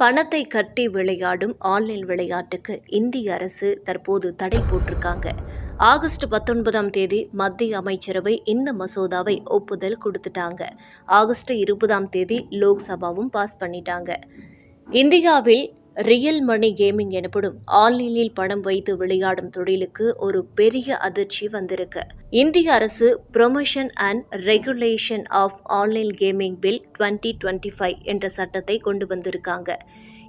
பணத்தை கட்டி விளையாடும் ஆன்லைன் விளையாட்டுக்கு இந்திய அரசு தற்போது தடை போட்டிருக்காங்க. ஆகஸ்ட் பத்தொன்பதாம் தேதி மத்திய அமைச்சரவை இந்த மசோதாவை ஒப்புதல் கொடுத்துட்டாங்க. ஆகஸ்ட் இருபதாம் தேதி லோக்சபாவும் பாஸ் பண்ணிட்டாங்க. இந்தியாவில் ரியல் மணி கேமிங் எனப்படும் ஆன்லைனில் பணம் வைத்து விளையாடும் தொழிலுக்கு ஒரு பெரிய அதிர்ச்சி வந்திருக்கு. இந்திய அரசு promotion and regulation of online gaming bill twenty twenty five என்ற சட்டத்தை கொண்டு வந்திருக்காங்க.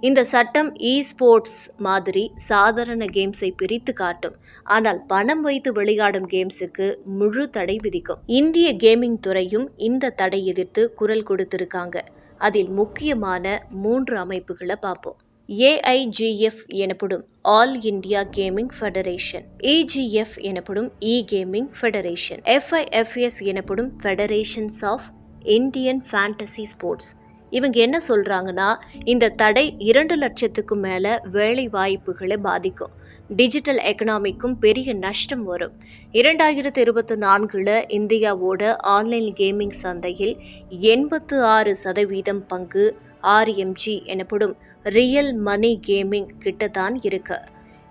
இந்த சட்டம் இ ஸ்போர்ட்ஸ் மாதிரி சாதாரண கேம்ஸை பிரித்து காட்டும். ஆனால் பணம் வைத்து விளையாடும் கேம்ஸுக்கு முழு தடை விதிக்கும். இந்திய கேமிங் துறையும் இந்த தடை எதிர்த்து குரல் கொடுத்திருக்காங்க. அதில் முக்கியமான மூன்று அமைப்புகளை பார்ப்போம். ஏஐஜிஎஃப் எனப்படும் all India gaming federation EGF எனப்படும் இ கேமிங் ஃபெடரேஷன் எஃப்ஐஎஃப்எஸ் எனப்படும் federations of Indian fantasy sports இவங்க என்ன சொல்கிறாங்கன்னா இந்த தடை இரண்டு லட்சத்துக்கும் மேலே வேலை வாய்ப்புகளை பாதிக்கும் டிஜிட்டல் எக்கனாமிக்கும் பெரிய நஷ்டம் வரும். இரண்டாயிரத்தி இருபத்தி நான்கில் இந்தியாவோட ஆன்லைன் கேமிங் சந்தையில் எண்பத்து ஆறு சதவீதம் பங்கு ஆர்எம்ஜி எனப்படும் ரியல் மணி கேமிங் கிட்டத்தான் இருக்கு.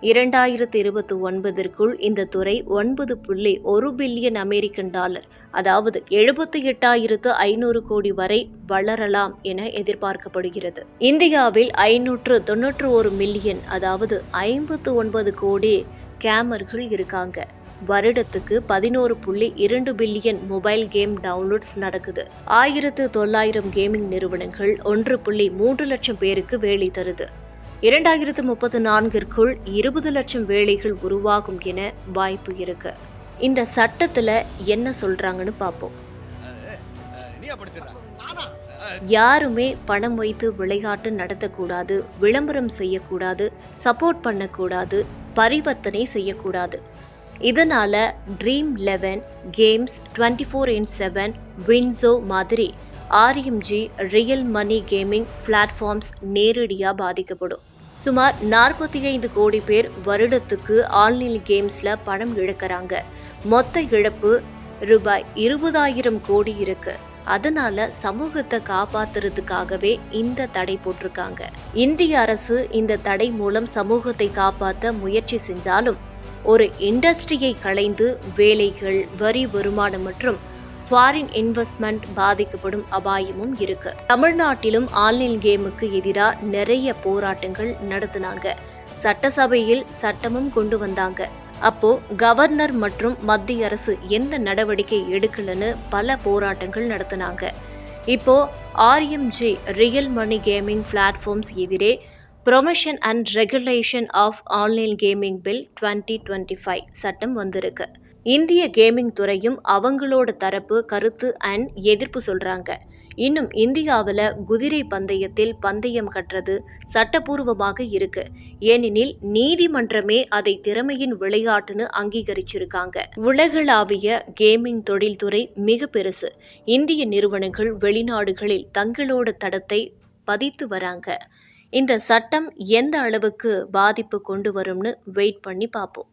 இரண்டாயிரத்தி இருபத்தி ஒன்பதற்குள் இந்த துறை ஒன்பது புள்ளி ஒரு பில்லியன் அமெரிக்கன் டாலர் அதாவது எழுபத்தி எட்டாயிரத்து ஐநூறு கோடி வரை வளரலாம் என எதிர்பார்க்கப்படுகிறது. இந்தியாவில் ஐநூற்று தொன்னூற்று ஒரு மில்லியன் அதாவது ஐம்பத்து ஒன்பது கோடி கேமர்கள் இருக்காங்க. வருடத்துக்கு பதினோரு புள்ளி இரண்டு பில்லியன் மொபைல் கேம் டவுன்லோட்ஸ் நடக்குது. ஆயிரத்து தொள்ளாயிரம் கேமிங் நிறுவனங்கள் ஒன்று புள்ளி மூன்று லட்சம் பேருக்கு வேலை தருது. இரண்டாயிரத்து முப்பத்து நான்கிற்குள் இருபது லட்சம் வேலைகள் உருவாகும் என வாய்ப்பு இருக்கு. இந்த சட்டத்துல என்ன சொல்றாங்கன்னு பார்ப்போம் யாருமே பணம் வைத்து விளையாட்டு நடத்தக்கூடாது விளம்பரம் செய்யக்கூடாது சப்போர்ட் பண்ணக்கூடாது பரிவர்த்தனை செய்யக்கூடாது. இதனால் dream eleven games twenty four in seven WinZO மாதிரி RMG real money gaming platforms நேரடியாக பாதிக்கப்படும். சுமார் நாற்பத்தி ஐந்து கோடி பேர் வருடத்துக்கு ஆன்லைன் கேம்ஸில் பணம் இழக்கிறாங்க. மொத்த இழப்பு ரூபாய் இருபதாயிரம் கோடி இருக்கு. அதனால சமூகத்தை காப்பாத்துறதுக்காகவே இந்த தடை போட்டிருக்காங்க. இந்திய அரசு இந்த தடை மூலம் சமூகத்தை காப்பாற்ற முயற்சி செஞ்சாலும் ஒரு இண்டஸ்ட்ரியை களைந்து வேலைகள் வரி வருமானம் மற்றும் ஃபாரின் இன்வெஸ்ட்மெண்ட் பாதிக்கப்படும் அபாயமும் இருக்கு. தமிழ்நாட்டிலும் ஆன்லைன் கேமுக்கு எதிராக நிறைய போராட்டங்கள் நடத்தினாங்க. சட்டசபையில் சட்டமும் கொண்டு வந்தாங்க. அப்போ கவர்னர் மற்றும் மத்திய அரசு எந்த நடவடிக்கை எடுக்கலன்னு பல போராட்டங்கள் நடத்தினாங்க. இப்போ RMG real money gaming platforms எதிரே promotion and regulation of online gaming bill twenty twenty five சட்டம் வந்திருக்கு. இந்திய கேமிங் துறையும் அவங்களோட தரப்பு கருத்து அண்ட் எதிர்ப்பு சொல்கிறாங்க இன்னும் இந்தியாவில் குதிரை பந்தயத்தில் பந்தயம் கட்டுறது சட்டப்பூர்வமாக இருக்கு. ஏனெனில் நீதிமன்றமே அதை திறமையின் விளையாட்டுன்னு அங்கீகரிச்சிருக்காங்க. உலகளாவிய கேமிங் தொழில்துறை மிக பெருசு. இந்திய நிறுவனங்கள் வெளிநாடுகளில் தங்களோட தடத்தை பதித்து வராங்க. இந்த சட்டம் எந்த அளவுக்கு பாதிப்பு கொண்டு வரும்னு வெயிட் பண்ணி பார்ப்போம்.